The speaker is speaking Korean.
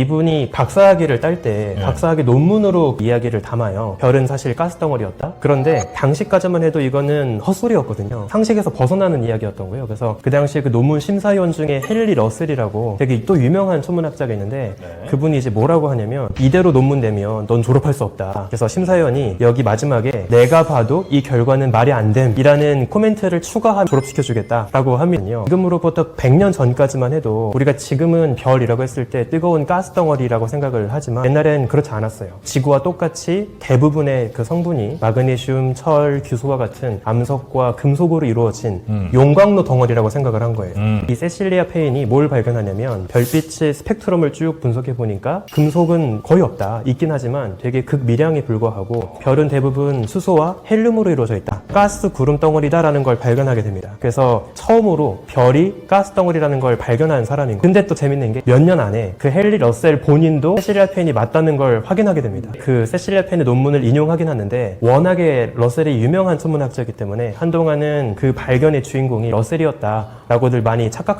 이분이 박사학위를 딸 때 네. 박사학위 논문으로 이야기를 담아요. 별은 사실 가스덩어리였다. 그런데 당시까지만 해도 이거는 헛소리였거든요. 상식에서 벗어나는 이야기였던 거예요. 그래서 그 당시에 그 논문 심사위원 중에 헨리 러셀이라고 되게 또 유명한 천문학자가 있는데 네. 그분이 이제 뭐라고 하냐면 이대로 논문 내면 넌 졸업할 수 없다. 그래서 심사위원이 여기 마지막에 내가 봐도 이 결과는 말이 안 됨이라는 코멘트를 추가하면 졸업시켜주겠다라고 하면요. 지금으로부터 100년 전까지만 해도 우리가 지금은 별이라고 했을 때 뜨거운 가스 덩어리라고 생각을 하지만 옛날엔 그렇지 않았어요. 지구와 똑같이 대부분의 그 성분이 마그네슘, 철, 규소와 같은 암석과 금속으로 이루어진 음. 용광로 덩어리라고 생각을 한 거예요. 음. 이 세실리아 페인이 뭘 발견하냐면 별빛의 스펙트럼을 쭉 분석해 보니까 금속은 거의 없다. 있긴 하지만 되게 극미량에 불과하고 별은 대부분 수소와 헬륨으로 이루어져 있다. 가스 구름 덩어리다라는 걸 발견하게 됩니다. 그래서 처음으로 별이 가스 덩어리라는 걸 발견한 사람인 거예요. 근데 또 재밌는 게 몇 년 안에 그 헨리 러셀 본인도 세실리아 페인이 맞다는 걸 확인하게 됩니다. 그 세실리아 페인의 논문을 인용하긴 하는데 워낙에 러셀이 유명한 천문학자이기 때문에 한동안은 그 발견의 주인공이 러셀이었다라고들 많이 착각하고